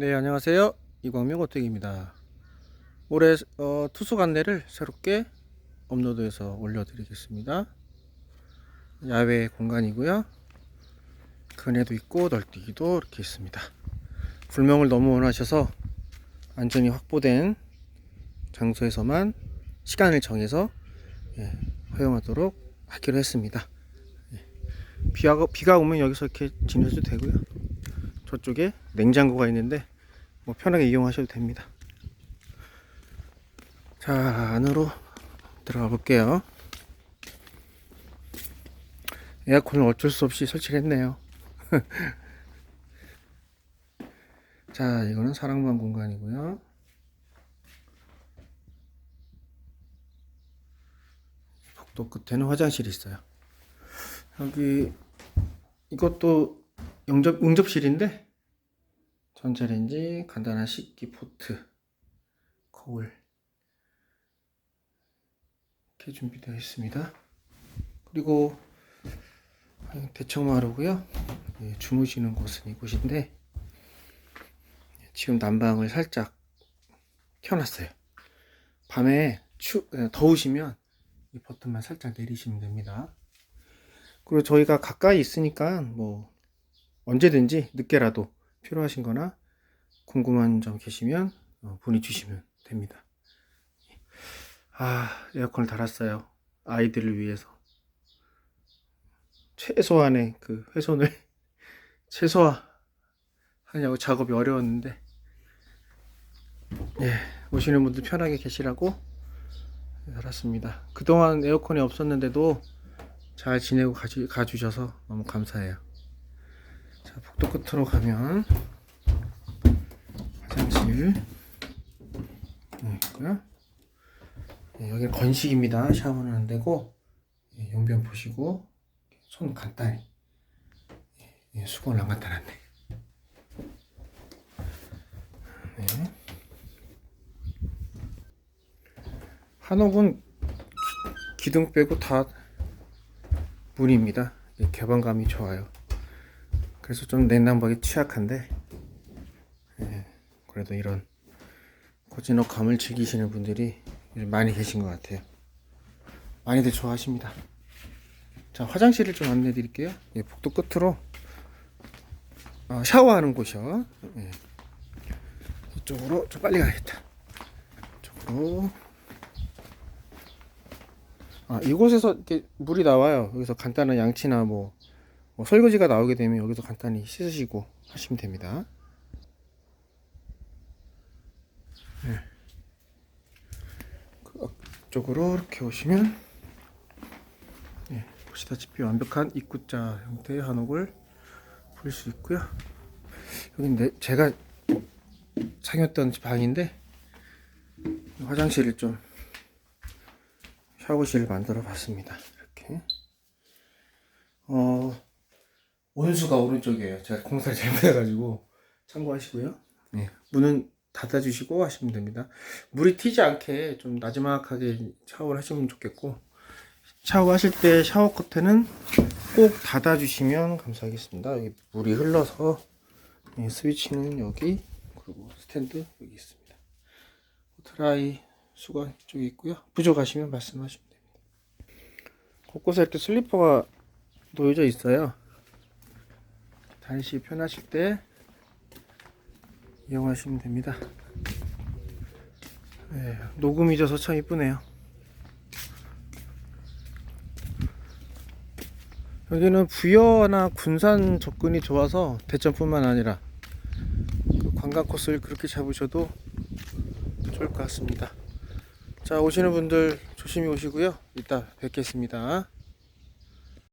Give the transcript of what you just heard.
네, 안녕하세요. 이광명 호택입니다. 올해 어, 투숙 안내를 새롭게 업로드해서 올려드리겠습니다. 야외 공간이고요. 근해도 있고 널뛰기도 이렇게 있습니다. 불명을 너무 원하셔서 안전이 확보된 장소에서만 시간을 정해서 예, 허용하도록 하기로 했습니다. 예. 비가, 비가 오면 여기서 이렇게 지내도 되고요. 저쪽에 냉장고가 있는데 뭐 편하게 이용하셔도 됩니다. 자 안으로 들어가 볼게요. 에어컨을 어쩔 수 없이 설치를 했네요. 자 이거는 사랑방 공간이고요. 복도 끝에는 화장실이 있어요. 여기 이것도 영접, 응접실인데 전자레인지, 간단한 식기 포트, 거울 이렇게 준비되어 있습니다. 그리고 대청마루고요. 예, 주무시는 곳은 이곳인데 지금 난방을 살짝 켜놨어요. 밤에 추, 예, 더우시면 이 버튼만 살짝 내리시면 됩니다. 그리고 저희가 가까이 있으니까 뭐 언제든지 늦게라도 필요하신 거나 궁금한 점 계시면 어, 문의 주시면 됩니다. 아, 에어컨을 달았어요. 아이들을 위해서. 최소한의 그 훼손을 최소화하냐고 작업이 어려웠는데, 예, 오시는 분들 편하게 계시라고 달았습니다. 그동안 에어컨이 없었는데도 잘 지내고 가주, 가주셔서 너무 감사해요. 자, 복도 끝으로 가면 화장실 네, 있고요. 네, 여기는 건식입니다. 샤워는 안 되고 예, 용변 보시고 손 간단히 예, 수건을 안 갖다 놨네. 네. 한옥은 기- 기둥 빼고 다 문입니다. 예, 개방감이 좋아요. 그래서 좀 냉난방에 취약한데 예, 그래도 이런 고즈넉함을 즐기시는 분들이 많이 계신 것 같아요. 많이들 좋아하십니다. 자 화장실을 좀 안내해 드릴게요. 예, 복도 끝으로 어, 샤워하는 곳이요. 예. 이쪽으로 좀 빨리 가야겠다. 이쪽으로 아 이곳에서 이렇게 물이 나와요. 여기서 간단한 양치나 뭐 뭐 설거지가 나오게 되면 여기서 간단히 씻으시고 하시면 됩니다. 네. 그 앞쪽으로 이렇게 오시면 네, 보시다시피 완벽한 입구자 형태의 한옥을 볼수 있고요. 여기 내 제가 사귀었던 방인데 화장실을 좀 샤워실을 만들어 봤습니다. 이렇게 어 온수가 오른쪽이에요. 제가 공사를 잘못해가지고 참고하시고요. 네, 문은 닫아주시고 하시면 됩니다. 물이 튀지 않게 좀 나지막하게 샤워를 하시면 좋겠고 샤워하실 때 샤워 커튼은 꼭 닫아주시면 감사하겠습니다. 여기 물이 흘러서 네, 스위치는 여기 그리고 스탠드 여기 있습니다. 드라이 수건 쪽에 있고요. 부족하시면 말씀하시면 됩니다. 곳곳에 이렇게 슬리퍼가 놓여져 있어요. 다니시 편하실 때 이용하시면 됩니다. 네, 녹음이 져서 참 이쁘네요. 여기는 부여나 군산 접근이 좋아서 대천뿐만 아니라 그 관광 코스를 그렇게 잡으셔도 좋을 것 같습니다. 자 오시는 분들 조심히 오시고요. 이따 뵙겠습니다.